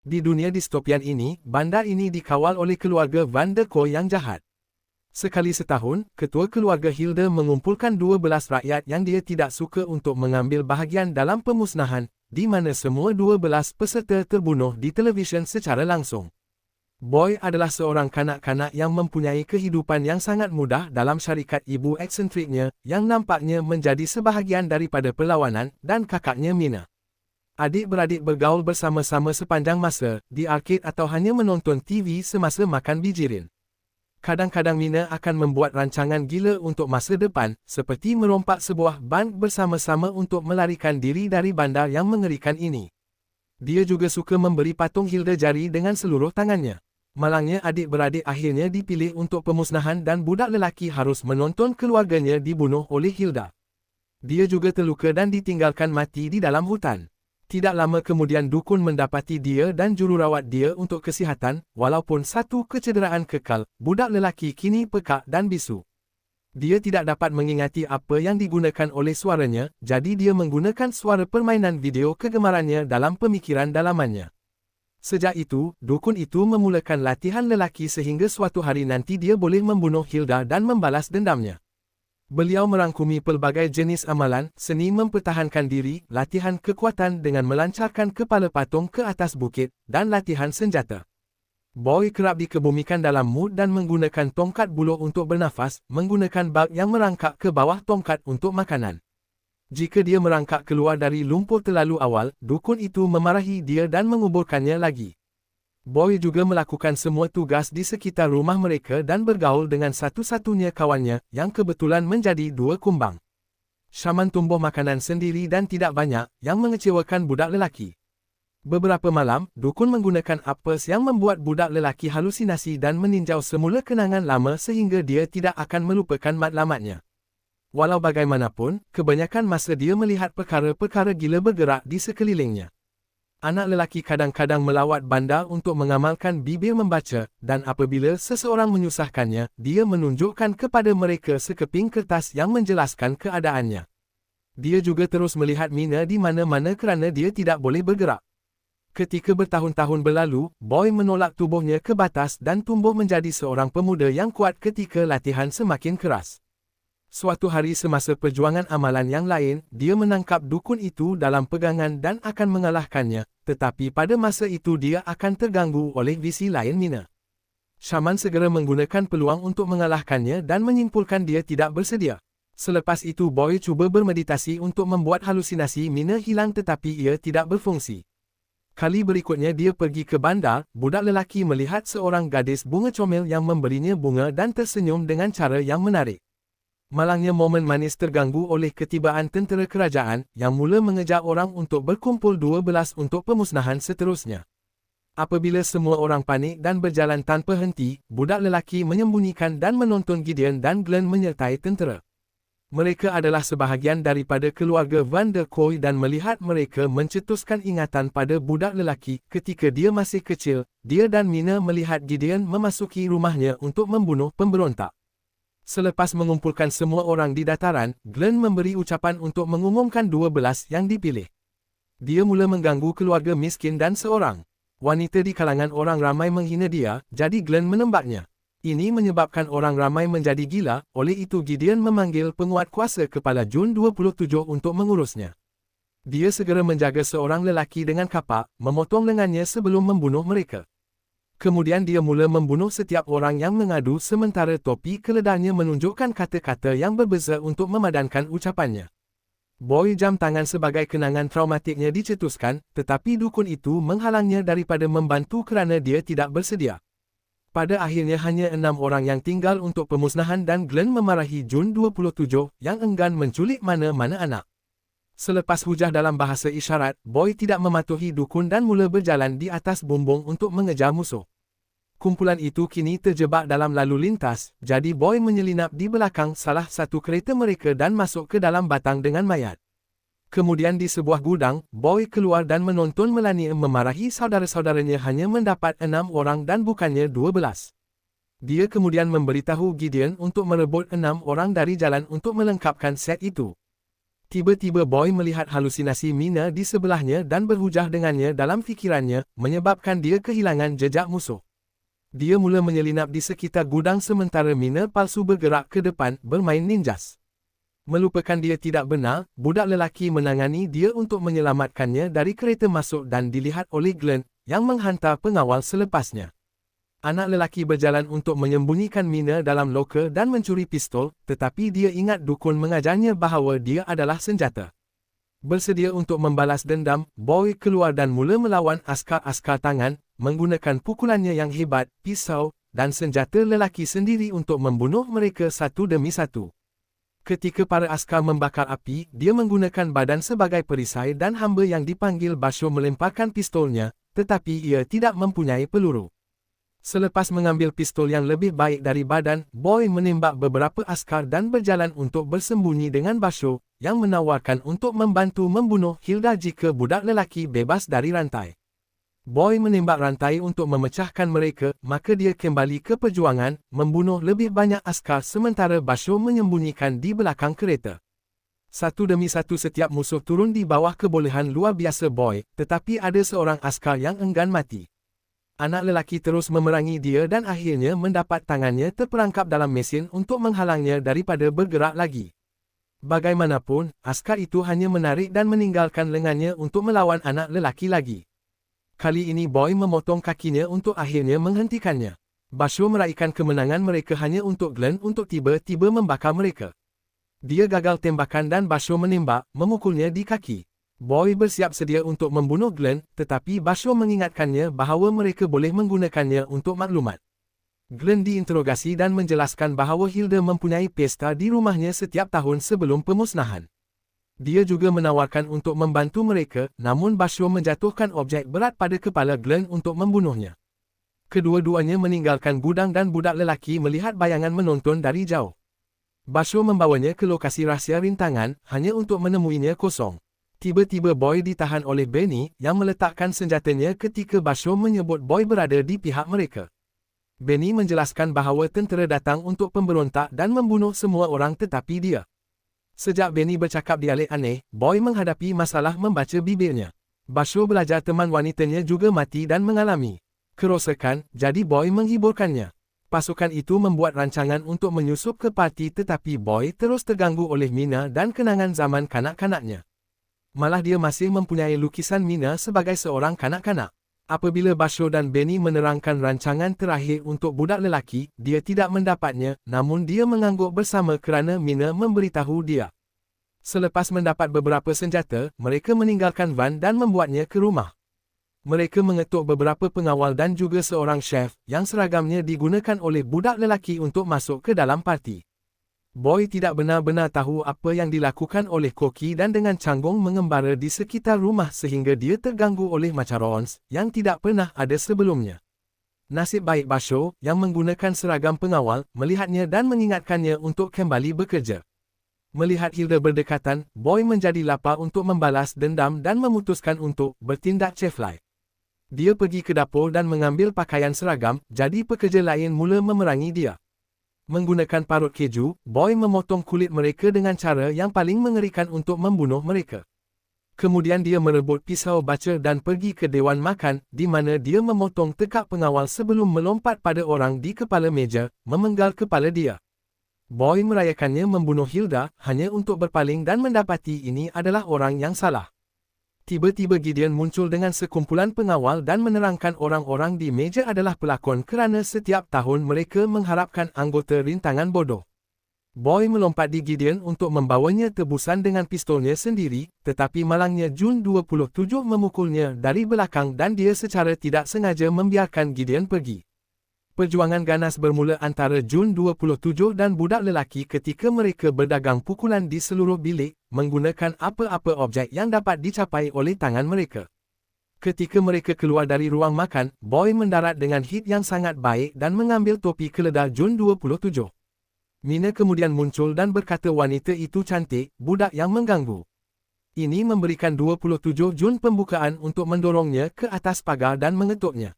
Di dunia distopian ini, bandar ini dikawal oleh keluarga Van der Kooi yang jahat. Sekali setahun, ketua keluarga Hilda mengumpulkan 12 rakyat yang dia tidak suka untuk mengambil bahagian dalam pemusnahan, di mana semua 12 peserta terbunuh di televisyen secara langsung. Boy adalah seorang kanak-kanak yang mempunyai kehidupan yang sangat mudah dalam syarikat ibu eksentriknya, yang nampaknya menjadi sebahagian daripada perlawanan, dan kakaknya Mina. Adik-beradik bergaul bersama-sama sepanjang masa, di arcade atau hanya menonton TV semasa makan bijirin. Kadang-kadang Mina akan membuat rancangan gila untuk masa depan, seperti merompak sebuah ban bersama-sama untuk melarikan diri dari bandar yang mengerikan ini. Dia juga suka memberi patung Hilda jari dengan seluruh tangannya. Malangnya adik-beradik akhirnya dipilih untuk pemusnahan dan budak lelaki harus menonton keluarganya dibunuh oleh Hilda. Dia juga terluka dan ditinggalkan mati di dalam hutan. Tidak lama kemudian dukun mendapati dia dan jururawat dia untuk kesihatan, walaupun satu kecederaan kekal, budak lelaki kini pekak dan bisu. Dia tidak dapat mengingati apa yang digunakan oleh suaranya, jadi dia menggunakan suara permainan video kegemarannya dalam pemikiran dalamannya. Sejak itu, dukun itu memulakan latihan lelaki sehingga suatu hari nanti dia boleh membunuh Hilda dan membalas dendamnya. Beliau merangkumi pelbagai jenis amalan, seni mempertahankan diri, latihan kekuatan dengan melancarkan kepala patung ke atas bukit, dan latihan senjata. Boy kerap dikebumikan dalam mud dan menggunakan tongkat buluh untuk bernafas, menggunakan bag yang merangkak ke bawah tongkat untuk makanan. Jika dia merangkak keluar dari lumpur terlalu awal, dukun itu memarahi dia dan menguburkannya lagi. Boy juga melakukan semua tugas di sekitar rumah mereka dan bergaul dengan satu-satunya kawannya, yang kebetulan menjadi dua kumbang. Shaman tumbuh makanan sendiri dan tidak banyak, yang mengecewakan budak lelaki. Beberapa malam, dukun menggunakan apes yang membuat budak lelaki halusinasi dan meninjau semula kenangan lama sehingga dia tidak akan melupakan matlamatnya. Walau bagaimanapun, kebanyakan masa dia melihat perkara-perkara gila bergerak di sekelilingnya. Anak lelaki kadang-kadang melawat bandar untuk mengamalkan bibir membaca, dan apabila seseorang menyusahkannya, dia menunjukkan kepada mereka sekeping kertas yang menjelaskan keadaannya. Dia juga terus melihat Mina di mana-mana kerana dia tidak boleh bergerak. Ketika bertahun-tahun berlalu, Boy menolak tubuhnya ke batas dan tumbuh menjadi seorang pemuda yang kuat ketika latihan semakin keras. Suatu hari semasa perjuangan amalan yang lain, dia menangkap dukun itu dalam pegangan dan akan mengalahkannya, tetapi pada masa itu dia akan terganggu oleh visi lain Mina. Shaman segera menggunakan peluang untuk mengalahkannya dan menyimpulkan dia tidak bersedia. Selepas itu Boy cuba bermeditasi untuk membuat halusinasi Mina hilang tetapi ia tidak berfungsi. Kali berikutnya dia pergi ke bandar, budak lelaki melihat seorang gadis bunga comel yang memberinya bunga dan tersenyum dengan cara yang menarik. Malangnya momen manis terganggu oleh ketibaan tentera kerajaan yang mula mengejar orang untuk berkumpul 12 untuk pemusnahan seterusnya. Apabila semua orang panik dan berjalan tanpa henti, budak lelaki menyembunyikan dan menonton Gideon dan Glenn menyertai tentera. Mereka adalah sebahagian daripada keluarga Van der Kooi dan melihat mereka mencetuskan ingatan pada budak lelaki ketika dia masih kecil, dia dan Mina melihat Gideon memasuki rumahnya untuk membunuh pemberontak. Selepas mengumpulkan semua orang di dataran, Glenn memberi ucapan untuk mengumumkan 12 yang dipilih. Dia mula mengganggu keluarga miskin dan seorang wanita di kalangan orang ramai menghina dia, jadi Glenn menembaknya. Ini menyebabkan orang ramai menjadi gila, oleh itu Gideon memanggil penguat kuasa kepala Jun 27 untuk mengurusnya. Dia segera menjaga seorang lelaki dengan kapak, memotong lengannya sebelum membunuh mereka. Kemudian dia mula membunuh setiap orang yang mengadu sementara topi keledanya menunjukkan kata-kata yang berbeza untuk memadankan ucapannya. Boy jam tangan sebagai kenangan traumatiknya dicetuskan, tetapi dukun itu menghalangnya daripada membantu kerana dia tidak bersedia. Pada akhirnya hanya enam orang yang tinggal untuk pemusnahan dan Glenn memarahi Jun 27 yang enggan menculik mana-mana anak. Selepas hujah dalam bahasa isyarat, Boy tidak mematuhi dukun dan mula berjalan di atas bumbung untuk mengejar musuh. Kumpulan itu kini terjebak dalam lalu lintas, jadi Boy menyelinap di belakang salah satu kereta mereka dan masuk ke dalam batang dengan mayat. Kemudian di sebuah gudang, Boy keluar dan menonton Melania memarahi saudara-saudaranya hanya mendapat enam orang dan bukannya dua belas. Dia kemudian memberitahu Gideon untuk merebut enam orang dari jalan untuk melengkapkan set itu. Tiba-tiba Boy melihat halusinasi Mina di sebelahnya dan berhujah dengannya dalam fikirannya, menyebabkan dia kehilangan jejak musuh. Dia mula menyelinap di sekitar gudang sementara Mina palsu bergerak ke depan, bermain ninjas. Melupakan dia tidak benar, budak lelaki menangani dia untuk menyelamatkannya dari kereta masuk dan dilihat oleh Glenn, yang menghantar pengawal selepasnya. Anak lelaki berjalan untuk menyembunyikan Mina dalam loker dan mencuri pistol, tetapi dia ingat dukun mengajarnya bahawa dia adalah senjata. Bersedia untuk membalas dendam, Boy keluar dan mula melawan askar-askar tangan, menggunakan pukulannya yang hebat, pisau, dan senjata lelaki sendiri untuk membunuh mereka satu demi satu. Ketika para askar membakar api, dia menggunakan badan sebagai perisai dan hamba yang dipanggil Basho melemparkan pistolnya, tetapi ia tidak mempunyai peluru. Selepas mengambil pistol yang lebih baik dari badan, Boy menembak beberapa askar dan berjalan untuk bersembunyi dengan Basho, yang menawarkan untuk membantu membunuh Hilda jika budak lelaki bebas dari rantai. Boy menembak rantai untuk memecahkan mereka, maka dia kembali ke perjuangan, membunuh lebih banyak askar sementara Basho menyembunyikan di belakang kereta. Satu demi satu setiap musuh turun di bawah kebolehan luar biasa Boy, tetapi ada seorang askar yang enggan mati anak lelaki terus memerangi dia dan akhirnya mendapat tangannya terperangkap dalam mesin untuk menghalangnya daripada bergerak lagi. Bagaimanapun, askar itu hanya menarik dan meninggalkan lengannya untuk melawan anak lelaki lagi. Kali ini Boy memotong kakinya untuk akhirnya menghentikannya. Basho meraihkan kemenangan mereka hanya untuk Glenn untuk tiba-tiba membakar mereka. Dia gagal tembakan dan Basho menembak, memukulnya di kaki. Boy bersiap sedia untuk membunuh Glenn, tetapi Basho mengingatkannya bahawa mereka boleh menggunakannya untuk maklumat. Glenn diinterogasi dan menjelaskan bahawa Hilda mempunyai pesta di rumahnya setiap tahun sebelum pemusnahan. Dia juga menawarkan untuk membantu mereka, namun Basho menjatuhkan objek berat pada kepala Glenn untuk membunuhnya. Kedua-duanya meninggalkan gudang dan budak lelaki melihat bayangan menonton dari jauh. Basho membawanya ke lokasi rahsia rintangan, hanya untuk menemuinya kosong. Tiba-tiba Boy ditahan oleh Benny yang meletakkan senjatanya ketika Basho menyebut Boy berada di pihak mereka. Benny menjelaskan bahawa tentera datang untuk pemberontak dan membunuh semua orang tetapi dia. Sejak Benny bercakap dialek aneh, Boy menghadapi masalah membaca bibirnya. Basho belajar teman wanitanya juga mati dan mengalami kerosakan, jadi Boy menghiburkannya. Pasukan itu membuat rancangan untuk menyusup ke parti tetapi Boy terus terganggu oleh Mina dan kenangan zaman kanak-kanaknya. Malah dia masih mempunyai lukisan Mina sebagai seorang kanak-kanak. Apabila Basho dan Benny menerangkan rancangan terakhir untuk budak lelaki, dia tidak mendapatnya, namun dia mengangguk bersama kerana Mina memberitahu dia. Selepas mendapat beberapa senjata, mereka meninggalkan van dan membuatnya ke rumah. Mereka mengetuk beberapa pengawal dan juga seorang chef yang seragamnya digunakan oleh budak lelaki untuk masuk ke dalam parti. Boy tidak benar-benar tahu apa yang dilakukan oleh Koki dan dengan canggung mengembara di sekitar rumah sehingga dia terganggu oleh macarons yang tidak pernah ada sebelumnya. Nasib baik Basho, yang menggunakan seragam pengawal, melihatnya dan mengingatkannya untuk kembali bekerja. Melihat Hilda berdekatan, Boy menjadi lapar untuk membalas dendam dan memutuskan untuk bertindak ceflai. Dia pergi ke dapur dan mengambil pakaian seragam, jadi pekerja lain mula memerangi dia. Menggunakan parut keju, Boy memotong kulit mereka dengan cara yang paling mengerikan untuk membunuh mereka. Kemudian dia merebut pisau baca dan pergi ke dewan makan, di mana dia memotong tekak pengawal sebelum melompat pada orang di kepala meja, memenggal kepala dia. Boy merayakannya membunuh Hilda, hanya untuk berpaling dan mendapati ini adalah orang yang salah. Tiba-tiba Gideon muncul dengan sekumpulan pengawal dan menerangkan orang-orang di meja adalah pelakon kerana setiap tahun mereka mengharapkan anggota rintangan bodoh. Boy melompat di Gideon untuk membawanya tebusan dengan pistolnya sendiri, tetapi malangnya Jun 27 memukulnya dari belakang dan dia secara tidak sengaja membiarkan Gideon pergi. Perjuangan ganas bermula antara Jun 27 dan budak lelaki ketika mereka berdagang pukulan di seluruh bilik, menggunakan apa-apa objek yang dapat dicapai oleh tangan mereka. Ketika mereka keluar dari ruang makan, Boy mendarat dengan hit yang sangat baik dan mengambil topi keledar Jun 27. Mina kemudian muncul dan berkata wanita itu cantik, budak yang mengganggu. Ini memberikan 27 Jun pembukaan untuk mendorongnya ke atas pagar dan mengetuknya.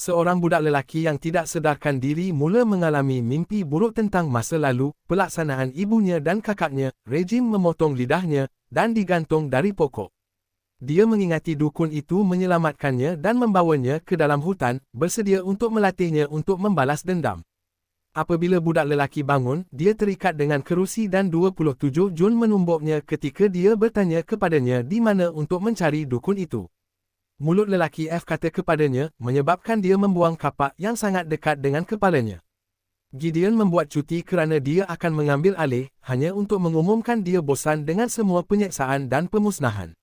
Seorang budak lelaki yang tidak sedarkan diri mula mengalami mimpi buruk tentang masa lalu, pelaksanaan ibunya dan kakaknya, rejim memotong lidahnya, dan digantung dari pokok. Dia mengingati dukun itu menyelamatkannya dan membawanya ke dalam hutan, bersedia untuk melatihnya untuk membalas dendam. Apabila budak lelaki bangun, dia terikat dengan kerusi dan 27 Jun menumbuknya ketika dia bertanya kepadanya di mana untuk mencari dukun itu. Mulut lelaki F kata kepadanya, menyebabkan dia membuang kapak yang sangat dekat dengan kepalanya. Gideon membuat cuti kerana dia akan mengambil alih, hanya untuk mengumumkan dia bosan dengan semua penyeksaan dan pemusnahan.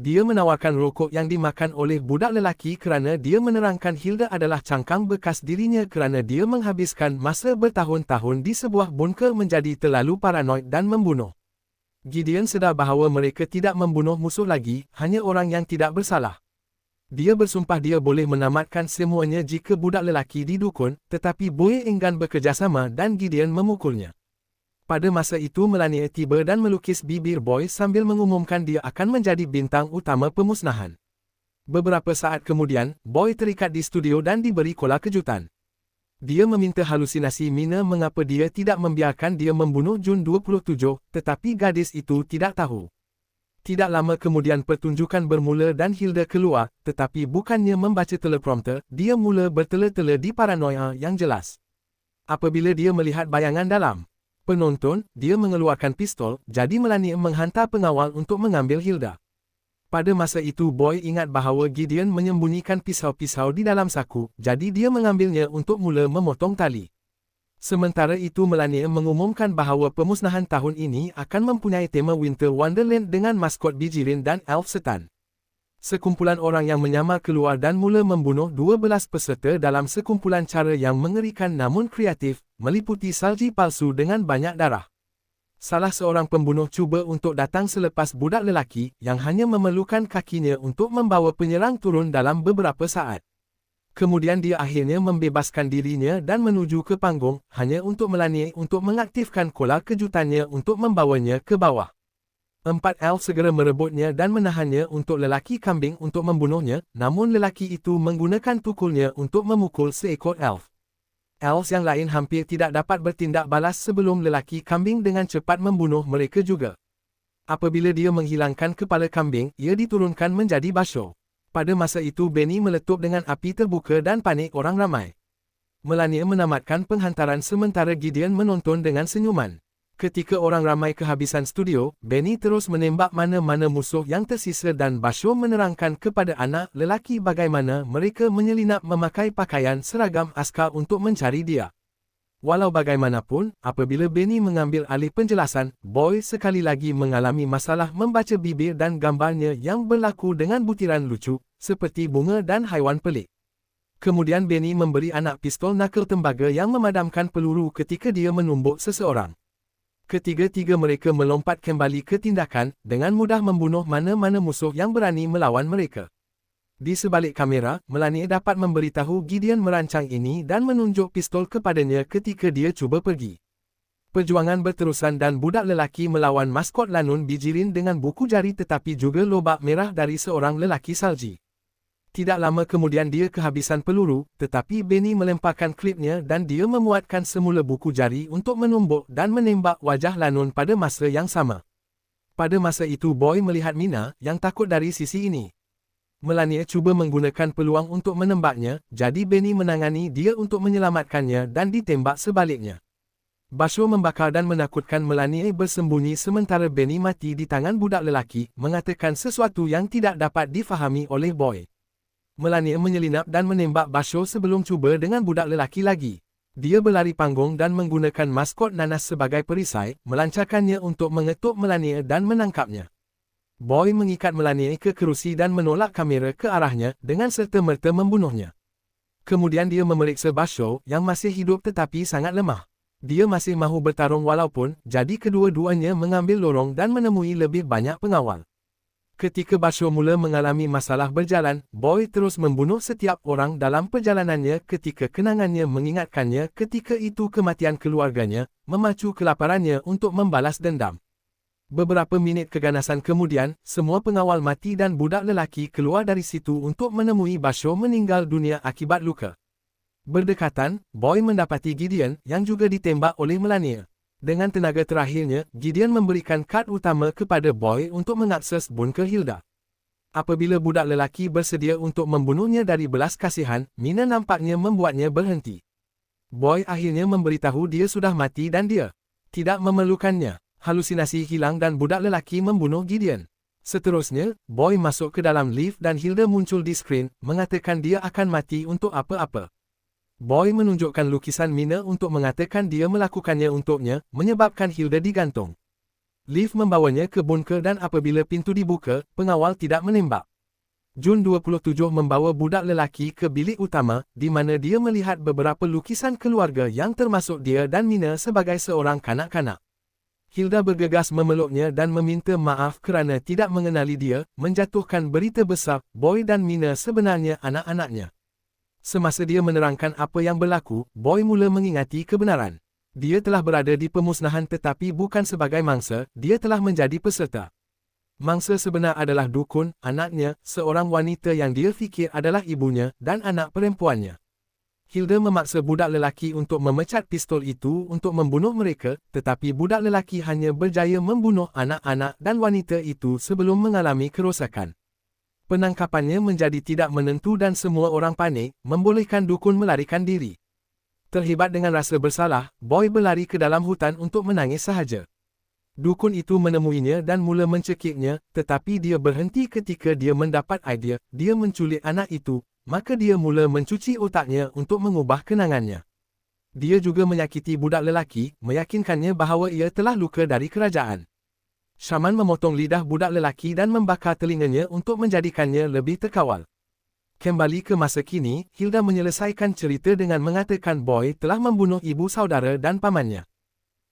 Dia menawarkan rokok yang dimakan oleh budak lelaki kerana dia menerangkan Hilda adalah cangkang bekas dirinya kerana dia menghabiskan masa bertahun-tahun di sebuah bunker menjadi terlalu paranoid dan membunuh. Gideon sedar bahawa mereka tidak membunuh musuh lagi, hanya orang yang tidak bersalah. Dia bersumpah dia boleh menamatkan semuanya jika budak lelaki didukun, tetapi Boy enggan bekerjasama dan Gideon memukulnya. Pada masa itu Melania tiba dan melukis bibir Boy sambil mengumumkan dia akan menjadi bintang utama pemusnahan. Beberapa saat kemudian, Boy terikat di studio dan diberi kola kejutan. Dia meminta halusinasi Mina mengapa dia tidak membiarkan dia membunuh Jun 27, tetapi gadis itu tidak tahu. Tidak lama kemudian pertunjukan bermula dan Hilda keluar, tetapi bukannya membaca teleprompter, dia mula bertele-tele di paranoia yang jelas. Apabila dia melihat bayangan dalam, penonton, dia mengeluarkan pistol, jadi Melanie menghantar pengawal untuk mengambil Hilda. Pada masa itu Boy ingat bahawa Gideon menyembunyikan pisau-pisau di dalam saku, jadi dia mengambilnya untuk mula memotong tali. Sementara itu Melanie mengumumkan bahawa pemusnahan tahun ini akan mempunyai tema Winter Wonderland dengan maskot Bijirin dan Elf Setan. Sekumpulan orang yang menyamar keluar dan mula membunuh 12 peserta dalam sekumpulan cara yang mengerikan namun kreatif, meliputi salji palsu dengan banyak darah. Salah seorang pembunuh cuba untuk datang selepas budak lelaki yang hanya memerlukan kakinya untuk membawa penyerang turun dalam beberapa saat. Kemudian dia akhirnya membebaskan dirinya dan menuju ke panggung hanya untuk melani untuk mengaktifkan kola kejutannya untuk membawanya ke bawah. Empat elf segera merebutnya dan menahannya untuk lelaki kambing untuk membunuhnya, namun lelaki itu menggunakan tukulnya untuk memukul seekor elf. Elves yang lain hampir tidak dapat bertindak balas sebelum lelaki kambing dengan cepat membunuh mereka juga. Apabila dia menghilangkan kepala kambing, ia diturunkan menjadi basyo. Pada masa itu Benny meletup dengan api terbuka dan panik orang ramai. Melania menamatkan penghantaran sementara Gideon menonton dengan senyuman. Ketika orang ramai kehabisan studio, Benny terus menembak mana-mana musuh yang tersisa dan Basho menerangkan kepada anak lelaki bagaimana mereka menyelinap memakai pakaian seragam askar untuk mencari dia. Walau bagaimanapun, apabila Benny mengambil alih penjelasan, Boy sekali lagi mengalami masalah membaca bibir dan gambarnya yang berlaku dengan butiran lucu, seperti bunga dan haiwan pelik. Kemudian Benny memberi anak pistol nakal tembaga yang memadamkan peluru ketika dia menumbuk seseorang. Ketiga-tiga mereka melompat kembali ke tindakan, dengan mudah membunuh mana-mana musuh yang berani melawan mereka. Di sebalik kamera, Melanie dapat memberitahu Gideon merancang ini dan menunjuk pistol kepadanya ketika dia cuba pergi. Perjuangan berterusan dan budak lelaki melawan maskot Lanun bijirin dengan buku jari tetapi juga lobak merah dari seorang lelaki salji. Tidak lama kemudian dia kehabisan peluru, tetapi Benny melemparkan klipnya dan dia memuatkan semula buku jari untuk menumbuk dan menembak wajah Lanun pada masa yang sama. Pada masa itu Boy melihat Mina yang takut dari sisi ini. Melania cuba menggunakan peluang untuk menembaknya, jadi Benny menangani dia untuk menyelamatkannya dan ditembak sebaliknya. Basho membakar dan menakutkan Melania bersembunyi sementara Benny mati di tangan budak lelaki, mengatakan sesuatu yang tidak dapat difahami oleh Boy. Melania menyelinap dan menembak Basho sebelum cuba dengan budak lelaki lagi. Dia berlari panggung dan menggunakan maskot nanas sebagai perisai, melancarkannya untuk mengetuk Melania dan menangkapnya. Boy mengikat Melania ke kerusi dan menolak kamera ke arahnya dengan serta-merta membunuhnya. Kemudian dia memeriksa Basho yang masih hidup tetapi sangat lemah. Dia masih mahu bertarung walaupun, jadi kedua-duanya mengambil lorong dan menemui lebih banyak pengawal. Ketika Basho mula mengalami masalah berjalan, Boy terus membunuh setiap orang dalam perjalanannya ketika kenangannya mengingatkannya ketika itu kematian keluarganya, memacu kelaparannya untuk membalas dendam. Beberapa minit keganasan kemudian, semua pengawal mati dan budak lelaki keluar dari situ untuk menemui Basho meninggal dunia akibat luka. Berdekatan, Boy mendapati Gideon yang juga ditembak oleh Melania. Dengan tenaga terakhirnya, Gideon memberikan kad utama kepada Boy untuk mengakses bunker Hilda. Apabila budak lelaki bersedia untuk membunuhnya dari belas kasihan, Mina nampaknya membuatnya berhenti. Boy akhirnya memberitahu dia sudah mati dan dia tidak memerlukannya. Halusinasi hilang dan budak lelaki membunuh Gideon. Seterusnya, Boy masuk ke dalam lift dan Hilda muncul di skrin, mengatakan dia akan mati untuk apa-apa. Boy menunjukkan lukisan Mina untuk mengatakan dia melakukannya untuknya, menyebabkan Hilda digantung. Lift membawanya ke bunker dan apabila pintu dibuka, pengawal tidak menembak. Jun 27 membawa budak lelaki ke bilik utama, di mana dia melihat beberapa lukisan keluarga yang termasuk dia dan Mina sebagai seorang kanak-kanak. Hilda bergegas memeluknya dan meminta maaf kerana tidak mengenali dia, menjatuhkan berita besar, Boy dan Mina sebenarnya anak-anaknya. Semasa dia menerangkan apa yang berlaku, Boy mula mengingati kebenaran. Dia telah berada di pemusnahan tetapi bukan sebagai mangsa, dia telah menjadi peserta. Mangsa sebenar adalah dukun, anaknya, seorang wanita yang dia fikir adalah ibunya, dan anak perempuannya. Hilda memaksa budak lelaki untuk memecat pistol itu untuk membunuh mereka, tetapi budak lelaki hanya berjaya membunuh anak-anak dan wanita itu sebelum mengalami kerosakan. Penangkapannya menjadi tidak menentu dan semua orang panik, membolehkan dukun melarikan diri. Terlibat dengan rasa bersalah, Boy berlari ke dalam hutan untuk menangis sahaja. Dukun itu menemuinya dan mula mencekiknya, tetapi dia berhenti ketika dia mendapat idea, dia menculik anak itu, maka dia mula mencuci otaknya untuk mengubah kenangannya. Dia juga menyakiti budak lelaki, meyakinkannya bahawa ia telah luka dari kerajaan. Shaman memotong lidah budak lelaki dan membakar telinganya untuk menjadikannya lebih terkawal. Kembali ke masa kini, Hilda menyelesaikan cerita dengan mengatakan Boy telah membunuh ibu saudara dan pamannya.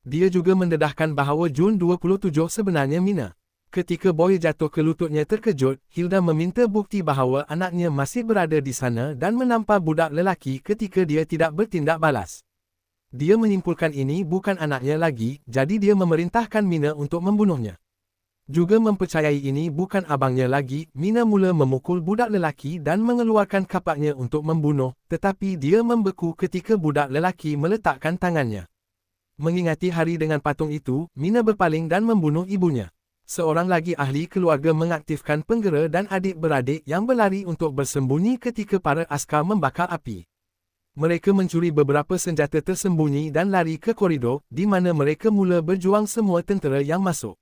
Dia juga mendedahkan bahawa Jun 27 sebenarnya Mina. Ketika Boy jatuh ke lututnya terkejut, Hilda meminta bukti bahawa anaknya masih berada di sana dan menampar budak lelaki ketika dia tidak bertindak balas. Dia menyimpulkan ini bukan anaknya lagi, jadi dia memerintahkan Mina untuk membunuhnya. Juga mempercayai ini bukan abangnya lagi, Mina mula memukul budak lelaki dan mengeluarkan kapaknya untuk membunuh, tetapi dia membeku ketika budak lelaki meletakkan tangannya. Mengingati hari dengan patung itu, Mina berpaling dan membunuh ibunya. Seorang lagi ahli keluarga mengaktifkan penggera dan adik-beradik yang berlari untuk bersembunyi ketika para askar membakar api. Mereka mencuri beberapa senjata tersembunyi dan lari ke koridor, di mana mereka mula berjuang semua tentera yang masuk.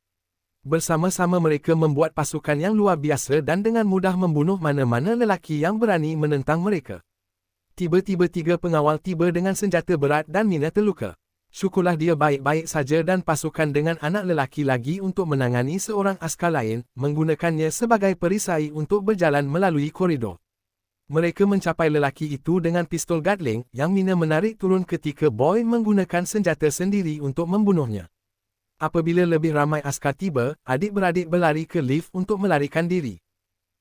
Bersama-sama mereka membuat pasukan yang luar biasa dan dengan mudah membunuh mana-mana lelaki yang berani menentang mereka. Tiba-tiba tiga pengawal tiba dengan senjata berat dan Mina terluka. Syukurlah dia baik-baik saja dan pasukan dengan anak lelaki lagi untuk menangani seorang askar lain, menggunakannya sebagai perisai untuk berjalan melalui koridor. Mereka mencapai lelaki itu dengan pistol Gatling yang Mina menarik turun ketika Boy menggunakan senjata sendiri untuk membunuhnya. Apabila lebih ramai askar tiba, adik-beradik berlari ke lift untuk melarikan diri.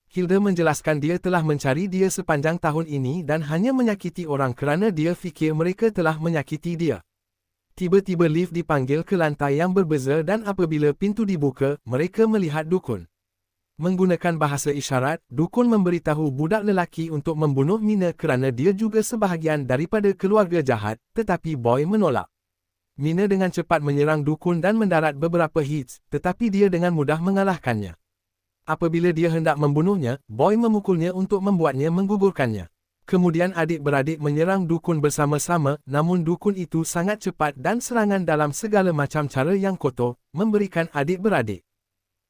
Hilda menjelaskan dia telah mencari dia sepanjang tahun ini dan hanya menyakiti orang kerana dia fikir mereka telah menyakiti dia. Tiba-tiba lift dipanggil ke lantai yang berbeza dan apabila pintu dibuka, mereka melihat dukun. Menggunakan bahasa isyarat, dukun memberitahu budak lelaki untuk membunuh Mina kerana dia juga sebahagian daripada keluarga jahat, tetapi Boy menolak. Mina dengan cepat menyerang dukun dan mendarat beberapa hits, tetapi dia dengan mudah mengalahkannya. Apabila dia hendak membunuhnya, Boy memukulnya untuk membuatnya menggugurkannya. Kemudian adik-beradik menyerang dukun bersama-sama, namun dukun itu sangat cepat dan serangan dalam segala macam cara yang kotor, memberikan adik-beradik.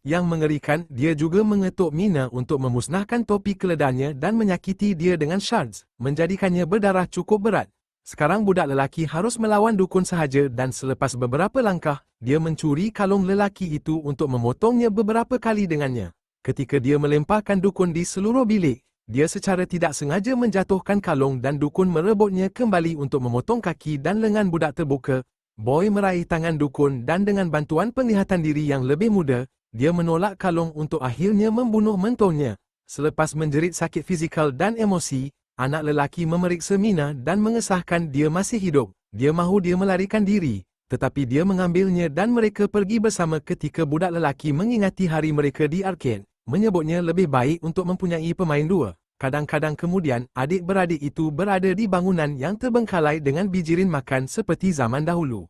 Yang mengerikan, dia juga mengetuk Mina untuk memusnahkan topi keledanya dan menyakiti dia dengan shards, menjadikannya berdarah cukup berat. Sekarang budak lelaki harus melawan dukun sahaja dan selepas beberapa langkah, dia mencuri kalung lelaki itu untuk memotongnya beberapa kali dengannya. Ketika dia melemparkan dukun di seluruh bilik, dia secara tidak sengaja menjatuhkan kalung dan dukun merebutnya kembali untuk memotong kaki dan lengan budak terbuka. Boy meraih tangan dukun dan dengan bantuan penglihatan diri yang lebih muda, dia menolak kalung untuk akhirnya membunuh mentornya. Selepas menjerit sakit fizikal dan emosi, anak lelaki memeriksa Mina dan mengesahkan dia masih hidup. Dia mahu dia melarikan diri. tetapi dia mengambilnya dan mereka pergi bersama ketika budak lelaki mengingati hari mereka di arcade, menyebutnya lebih baik untuk mempunyai pemain dua. Kadang-kadang kemudian, adik-beradik itu berada di bangunan yang terbengkalai dengan bijirin makan seperti zaman dahulu.